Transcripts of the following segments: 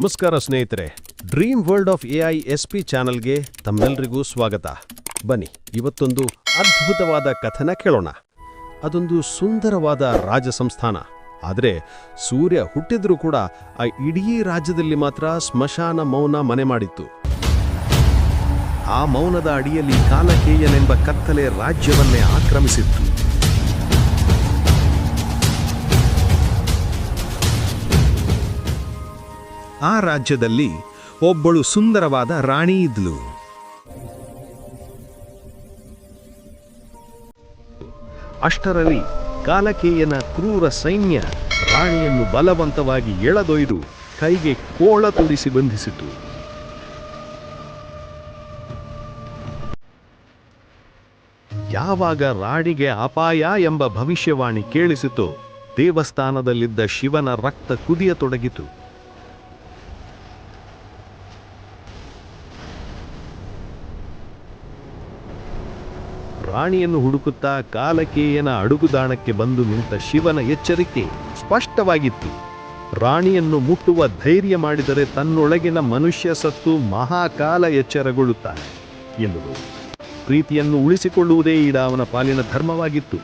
ನಮಸ್ಕಾರ ಸ್ನೇಹಿತರೆ dream world of A I S P ಚಾನಲ್ಗೆ ತಮ್ಮೆಲ್ಲರಿಗೂ ಸ್ವಾಗತ. ಬನ್ನಿ, ಇವತ್ತೊಂದು ಅದ್ಭುತವಾದ ಕಥನ ಕೇಳೋಣ. ಅದೊಂದು ಸುಂದರವಾದ ರಾಜ ಸಂಸ್ಥಾನ ಆದರೆ, ಸೂರ್ಯ ಹುಟ್ಟಿದ್ರೂ ಕೂಡ ಆ ಇಡೀ ರಾಜ್ಯದಲ್ಲಿ ಮಾತ್ರ ಸ್ಮಶಾನ ಮೌನ ಮನೆ ಮಾಡಿತ್ತು. ಆ ಮೌನದ ಅಡಿಯಲ್ಲಿ ಕಾಲಕೇಯನೆಂಬ ಕತ್ತಲೆ ರಾಜ್ಯವನ್ನೇ ಆಕ್ರಮಿಸಿತ್ತು. ಆ ರಾಜ್ಯದಲ್ಲಿ ಒಬ್ಬಳು ಸುಂದರವಾದ ರಾಣಿ ಇದ್ಲು. ಅಷ್ಟರಲ್ಲಿ ಕಾಲಕೇಯನ ಕ್ರೂರ ಸೈನ್ಯ ರಾಣಿಯನ್ನು ಬಲವಂತವಾಗಿ ಎಳೆದೊಯ್ದು ಕೈಗೆ ಕೋಳ ತೊಡಿಸಿ ಬಂಧಿಸಿತು. ಯಾವಾಗ ರಾಣಿಗೆ ಅಪಾಯ ಎಂಬ ಭವಿಷ್ಯವಾಣಿ ಕೇಳಿಸಿತೋ ದೇವಸ್ಥಾನದಲ್ಲಿದ್ದ ಶಿವನ ರಕ್ತ ಕುದಿಯತೊಡಗಿತು. ರಾಣಿಯನ್ನು ಹುಡುಕುತ್ತಾ ಕಾಲಕೇಯನ ಅಡುಗುದಾಣಕ್ಕೆ ಬಂದು ನಿಂತ ಶಿವನ ಎಚ್ಚರಿಕೆ ಸ್ಪಷ್ಟವಾಗಿತ್ತು. ರಾಣಿಯನ್ನು ಮುಟ್ಟುವ ಧೈರ್ಯ ಮಾಡಿದರೆ ತನ್ನೊಳಗಿನ ಮನುಷ್ಯ ಸತ್ತು ಮಹಾಕಾಲ ಎಚ್ಚರಗೊಳ್ಳುತ್ತಾನೆ ಎಂದರು ಪ್ರೀತಿಯನ್ನು ಉಳಿಸಿಕೊಳ್ಳುವುದೇ ಈಡ ಅವನ ಪಾಲಿನ ಧರ್ಮವಾಗಿತ್ತು.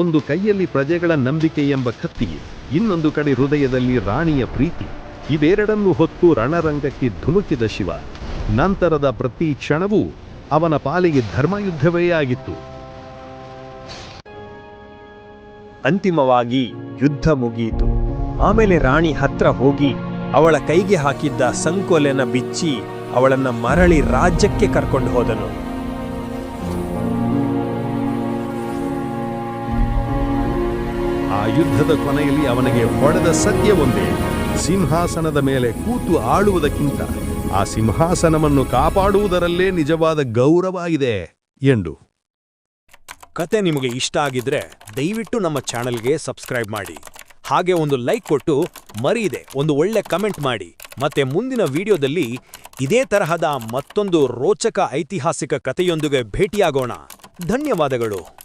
ಒಂದು ಕೈಯಲ್ಲಿ ಪ್ರಜೆಗಳ ನಂಬಿಕೆ ಎಂಬ ಕತ್ತಿಗೆ ಇನ್ನೊಂದು ಕಡೆ ಹೃದಯದಲ್ಲಿ ರಾಣಿಯ ಪ್ರೀತಿ. ಇವೆರಡನ್ನು ಹೊತ್ತು ರಣರಂಗಕ್ಕೆ ಧುಮುಕಿದ ಶಿವ. ನಂತರದ ಪ್ರತಿ ಕ್ಷಣವೂ ಅವನ ಪಾಲಿಗೆ ಧರ್ಮಯುದ್ಧವೇ ಆಗಿತ್ತು. ಅಂತಿಮವಾಗಿ ಯುದ್ಧ ಮುಗಿಯಿತು. ಆಮೇಲೆ ರಾಣಿ ಹತ್ರ ಹೋಗಿ ಅವಳ ಕೈಗೆ ಹಾಕಿದ್ದ ಸಂಕೋಲೆನ ಬಿಚ್ಚಿ ಅವಳನ್ನ ಮರಳಿ ರಾಜ್ಯಕ್ಕೆ ಕರ್ಕೊಂಡು ಹೋದನು. ಆ ಯುದ್ಧದ ಕೊನೆಯಲ್ಲಿ ಅವನಿಗೆ ಹೊಡೆದ ಸತ್ಯ ಒಂದೇ ಸಿಂಹಾಸನದ ಮೇಲೆ ಕೂತು ಆಳುವುದಕ್ಕಿಂತ. ಆ ಸಿಂಹಾಸನವನ್ನು ಕಾಪಾಡುವುದರಲ್ಲೇ ನಿಜವಾದ ಗೌರವ ಇದೆ ಎಂದು. ಕತೆ ನಿಮಗೆ ಇಷ್ಟ ಆಗಿದ್ರೆ ದಯವಿಟ್ಟು ನಮ್ಮ ಚಾನಲ್ಗೆ ಸಬ್ಸ್ಕ್ರೈಬ್ ಮಾಡಿ. ಹಾಗೆ ಒಂದು ಲೈಕ್ ಕೊಟ್ಟು ಮರೀದೆ ಒಂದು ಒಳ್ಳೆ ಕಮೆಂಟ್ ಮಾಡಿ. ಮತ್ತೆ ಮುಂದಿನ ವಿಡಿಯೋದಲ್ಲಿ ಇದೇ ತರಹದ ಮತ್ತೊಂದು ರೋಚಕ ಐತಿಹಾಸಿಕ ಕಥೆಯೊಂದಿಗೆ ಭೇಟಿಯಾಗೋಣ. ಧನ್ಯವಾದಗಳು.